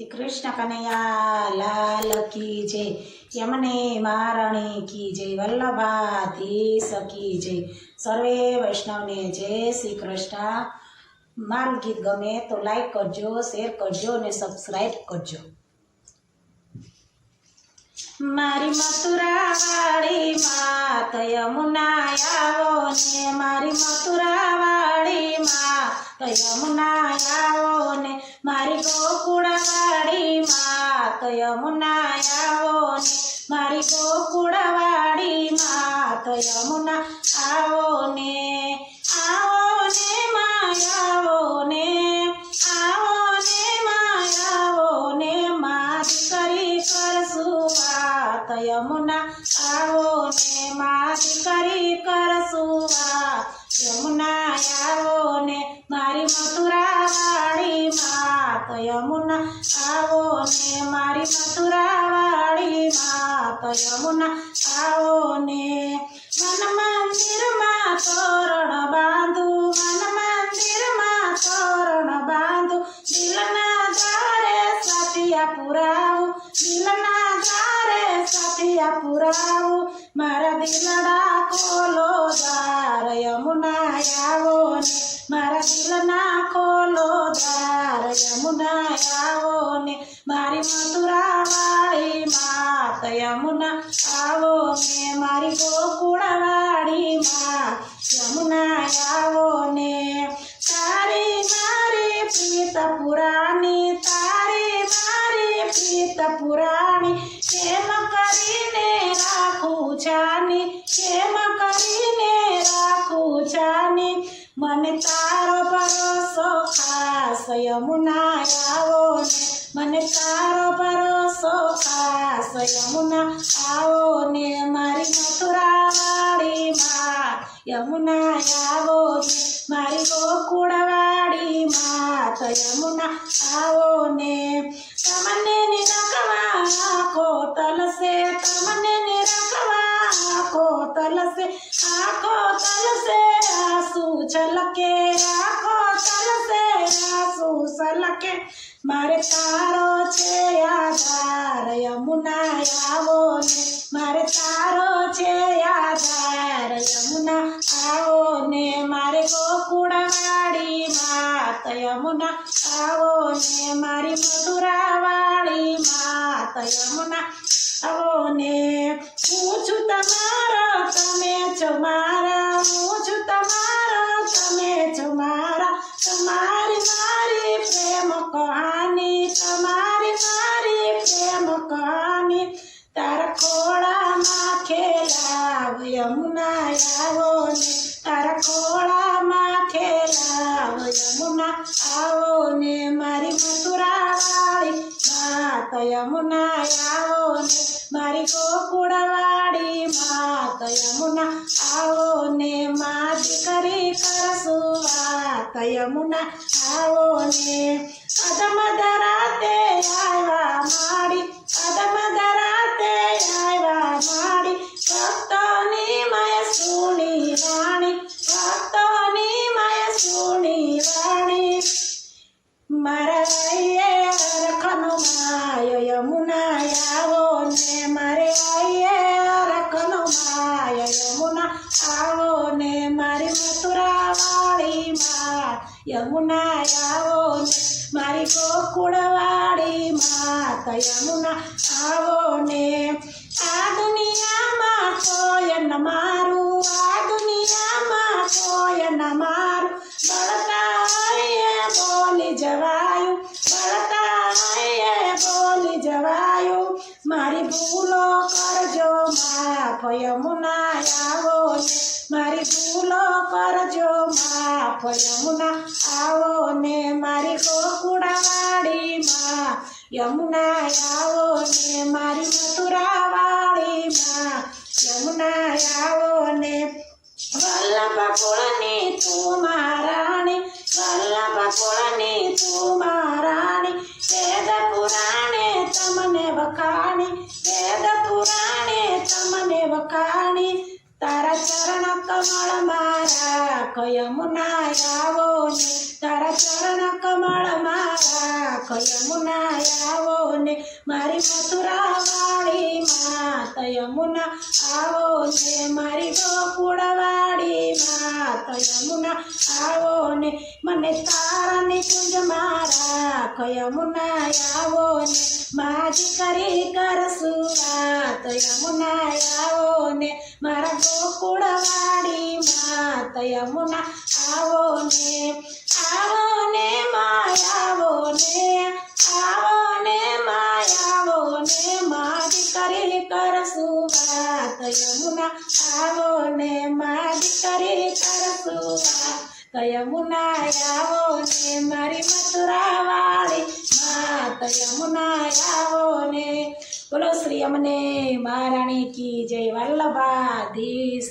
શ્રી કૃષ્ણ કનૈયા, લાલ કી જય. યમને મારણી કી જય વલ્લભાધીશ કી જય. સર્વે વૈષ્ણવને જય શ્રી કૃષ્ણ મારું ગીત ગમે તો લાઈક કરજો શેર કરજો અને સબસ્ક્રાઈબ કરજો. મારી મથુરા વાળી માત યમુના આવો ને મારી મથુરા વાળી માત યમુના આવો મારી ગોકુળવાડીમાં માત યમુના આવો ને? મારી ગોકુળવાડીમાં માત યમુના આવો ને? આવો ને માયાવો ને? આવો ને માયાવો ને? મારી કરી કરશું વાત યમુના આવો ને? મારી કરી કરશું વાત યમુના આવો મારી મથુરા વાળી માત યમુના આવો ને મારી મથુરા વાળી માત યમુના આવો ને. મન મંદિરમાં તોરણ બાંધુ મન મંદિરમાં તોરણ બાંધુ. દિલના દ્વારે સાટિયા પુરાવું, દિલના દ્વારે સાટિયા પુરાવું. મારા દિલડા કોલો દાર યમુના આવો ને. મારા દિલના ખોલો દ્વાર યમુના આવો ને મારી મથુરા વાળી માત, યમુના આવો ને મારી ગોકુળ વાળી માત, યમુના આવો ને તારી મારી પ્રીત પુરાણી તારી મારી પ્રીત પુરાણી કેમ કરીને રાખું છાની કેમ મને તારો ભરોસો ખાસ યમુના આવો ને. મને તારો ભરોસો ખાસ, યમુના આવો ને. મારી મથુરા વાળી માં યમુના આવો ને. મારી ગોકુળ વાળી માત યમુના આવો ને. તમને નિરખવા કોતલ સે તમને નિરખવા કોતલ સે આખો મારે તારો છે આધાર, યમુના આવો ને. મારે તારો છે આધાર, યમુના આવો ને. મારે ગોકુળ માત યમુના આવો ને. મારી મથુરા વાળી માત યમુના આવો ને. હું છું તમારો, તમે છો મારા. હું છું તમારો, તમે છો મારા. કહાની, તમારી મારી પ્રેમ કહાની. તારા ખોળામાં ખેલાવ, યમુના આવો ને. તારા ખોળામાં ખેલાવ, યમુના આવો ને. મારી મથુરા વાળી માત, યમુના આવો ને. મારી ગોકુળા વાળી માત, યમુના આવો ને. મા દીકરી કરશું વાત, યમુના આવો ને. અધમ ધરાતે આવ્યા માડી અધમ ધરાતે આવ્યા માડી. ભક્તોની મય સુણી રાણી ભક્તોની મય સુણી રાણી મારા આઈએ હરખનો માયો, યમુના આવો ને મારે આઈએ હરખનો માયો, યમુના આવો ને મારી મથુરા વાળી માં. યમુના આવો ને મારી ગોકુળવાળી માતા યમુના આવો ને. આ દુનિયામાં કોઈ ન મારું, આ દુનિયામાં કોઈ ન મારું. બળતા આઈએ બોલી જવાયું બળતા આઈએ બોલી જવાયું. મારી ભૂલો કરજો, માફ યમુના આવો ને. મારી ભૂલો કરજો, માફ યમુના આવો ને. મારી યમુના આવો ને મારી મથુરા વાળી યમુના આવો ને વલ્લભ કુળની તું મહારાણી વલ્લભ કુળની તું મહારાણી વેદ પુરાણે તમને વખાણી. વેદ પુરાણે તમને વખાણી. તારા ચરણ કમળ મારા. કયમુના આવો ને તારા ચરણ કમળ મારા યમુના આવો ને મારી મથુરા વાળી માત યમુના આવો ને મારી ગોકુળ વાળી યમુના આવો ને મને તારાની કુંજ મારા યમુના આવો ને માજી કરી કરશું વાત આવો ને મારા ગોકુળવાડી માત યમુના આવો ને આવો ને માયાવો ને આવો ને માયાવો ને મારી કરી કરશું વાત વાત યમુના આવો ને મારી મથુરા વાળી માત યમુના આવો ને બોલો શ્રી અમને મહારાણી કી જય, વલ્લભાધીશ.